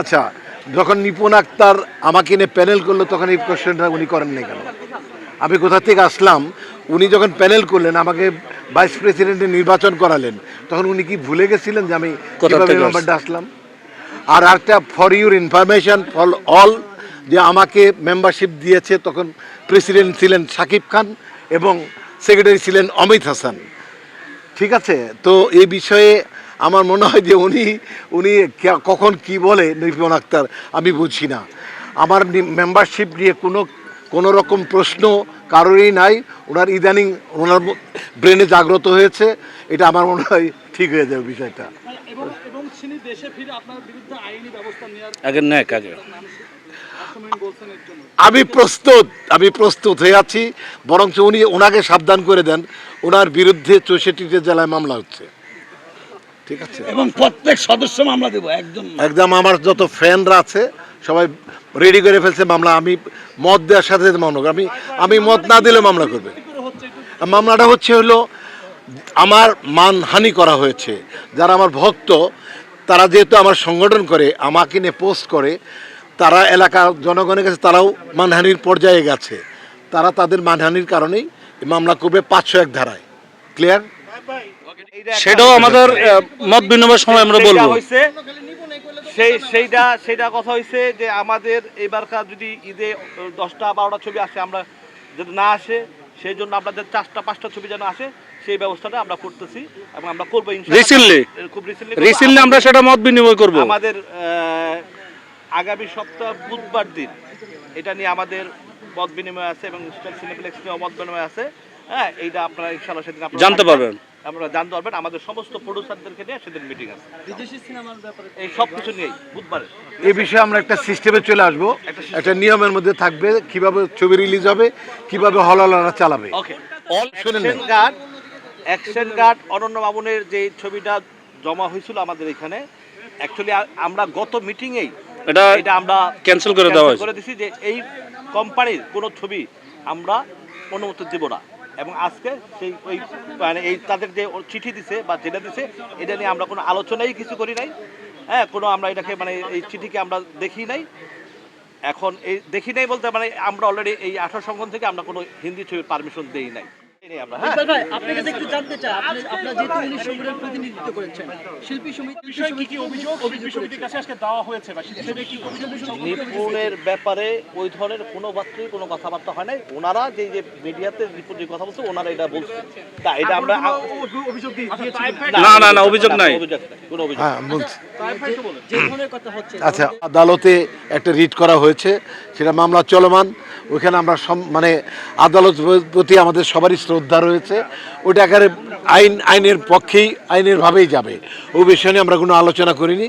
আচ্ছা যখন নিপুণ আক্তার আমাকে নিয়ে প্যানেল করল তখন এই কোশ্চেনটা উনি করেন নাই কেন? আমি কোথা থেকে আসলাম? উনি যখন প্যানেল করলেন আমাকে ভাইস প্রেসিডেন্টের নির্বাচন করালেন তখন উনি কি ভুলে গেছিলেন যে আমি কীভাবে মেম্বারটা আসলাম? আর একটা for your information for all যে আমাকে মেম্বারশিপ দিয়েছে তখন প্রেসিডেন্ট ছিলেন সাকিব খান এবং সেক্রেটারি ছিলেন অমিত হাসান। ঠিক আছে? তো এই বিষয়ে আমার মনে হয় যে উনি উনি কখন কি বলে নিপুণ আক্তার আমি বুঝি না। আমার মেম্বারশিপ নিয়ে কোনো কোনো রকম প্রশ্ন কারোরই নাই। ওনার ইদানিং ওনার ব্রেনে জাগ্রত হয়েছে। এটা আমার মনে হয় ঠিক হয়ে যাবে বিষয়টা। এবং এবং তিনি দেশে ফিরে আপনার বিরুদ্ধে আইনি ব্যবস্থা নেওয়ার আগে নেক আগে। সময় বলছেন এর জন্য। আমি প্রস্তুত আমি প্রস্তুত হয়ে আছি। বরঞ্চ উনি ওনাকে সাবধান করে দেন। ওনার বিরুদ্ধে চৌষট্টিটা জেলায় মামলা হচ্ছে। ঠিক আছে? এবং প্রত্যেক সদস্য মামলা দেবো একদম। একদম আমার যত ফ্রেন্ডরা আছে সবাই রেডি করে ফেলছে মামলা। আমি মত দেওয়ার সাথে সাথে মামলা আমি আমি মত না দিলে মামলা করবে। মামলাটা হচ্ছে হলো আমার মানহানি করা হয়েছে। যারা আমার ভক্ত তারা যেহেতু আমার সংগঠন করে আমাকে নিয়ে পোস্ট করে তারা এলাকার জনগণের কাছে তারাও মানহানির পর্যায়ে গেছে। তারা তাদের মানহানির কারণেই মামলা করবে পাঁচশো এক ধারায়। ক্লিয়ার সেটাও আমাদের মত বিনিময়ের সময় আমরা বলব সেই সেইটা সেইটা কথা হইছে যে আমাদের এবারকার যদি ঈদে দশটা বারোটা ছবি আসে আমরা যদি না আসে সেই জন্য আপনাদের চারটা পাঁচটা ছবি যেন আসে সেই ব্যবস্থাটা আমরা করতেছি এবং আমরা করব। Recently? খুব রিসেন্টলি রিসেন্টলি আমরা সেটা মত বিনিময় করব আমাদের আগামী সপ্তাহ বুধবার দিন এটা নিয়ে আমাদের মত বিনিময় আছে এবং সিনেপ্লেক্স নিয়েও মত বিনিময় আছে হ্যাঁ এইটা আপনারা ইনশাআল্লাহ সেদিন জানতে পারবেন। আপনারা জানতে পারবেন আমাদের সমস্ত প্রডিউসারদেরকে নিয়ে সেদিন মিটিং আছে। বিদেশি সিনেমার ব্যাপারে এই সব কিছু নিয়েই বুধবারে। এই বিষয়ে আমরা একটা সিস্টেমে চলে আসব। একটা নিয়মের মধ্যে থাকবে কীভাবে ছবি রিলিজ হবে কীভাবে হলালরা চালাবে। ওকে শুনেন action guard action guard Ananya মামুনের যে ছবিটা জমা হয়েছিল আমাদের এখানে অ্যাকচুয়ালি আমরা গত মিটিংয়েই এটা এটা আমরা ক্যান্সেল করে দেওয়া হয়েছে। করে দিছি যে এই কোম্পানির কোনো ছবি আমরা অনুমতি দেব না। এবং আজকে সেই ওই মানে এই তাদের যে চিঠি দিছে বা যেটা দিছে, এটা নিয়ে আমরা কোনো আলোচনাই কিছু করি নাই। হ্যাঁ কোনো আমরা এটাকে মানে এই চিঠিকে আমরা দেখি নাই। এখন এই দেখি নাই বলতে মানে আমরা অলরেডি এই আঠারো সংগঠন থেকে আমরা কোনো হিন্দি ছবির পারমিশন দেই নাই। এই নিয়ে আমরা। হ্যাঁ। ইকবাল ভাই আপনার কাছে একটু জানতে চাই আপনি আপনার যেহেতু উনিশ সংগঠনের প্রতিনিধিত্ব করেছেন শিল্পী সমিতি বিষয়ে কি কি অভিযোগ? শিল্পী সমিতির কাছে আজকে দেওয়া হয়েছে বা শিল্পী সমিতি কি অভিযোগ নিপুণের ব্যাপারে ওই ধরনের কোনো মাত্রই কোনো কথাবার্তা হয় নাই। ওনারা যে যে মিডিয়াতে যে কথা বলছে ওনারা এটা বলছে। তা এটা আমরা অভিযোগ না, না, না, অভিযোগ নাই। কোনো অভিযোগ আচ্ছা আদালতে একটা রিট করা হয়েছে সেটা মামলা চলমান ওইখানে আমরা মানে আদালত প্রতি আমাদের সবারই শ্রদ্ধা রয়েছে ওটা একেবারে আইন আইনের পক্ষেই আইনের ভাবেই যাবে। ওই বিষয় নিয়ে আমরা কোনো আলোচনা করিনি।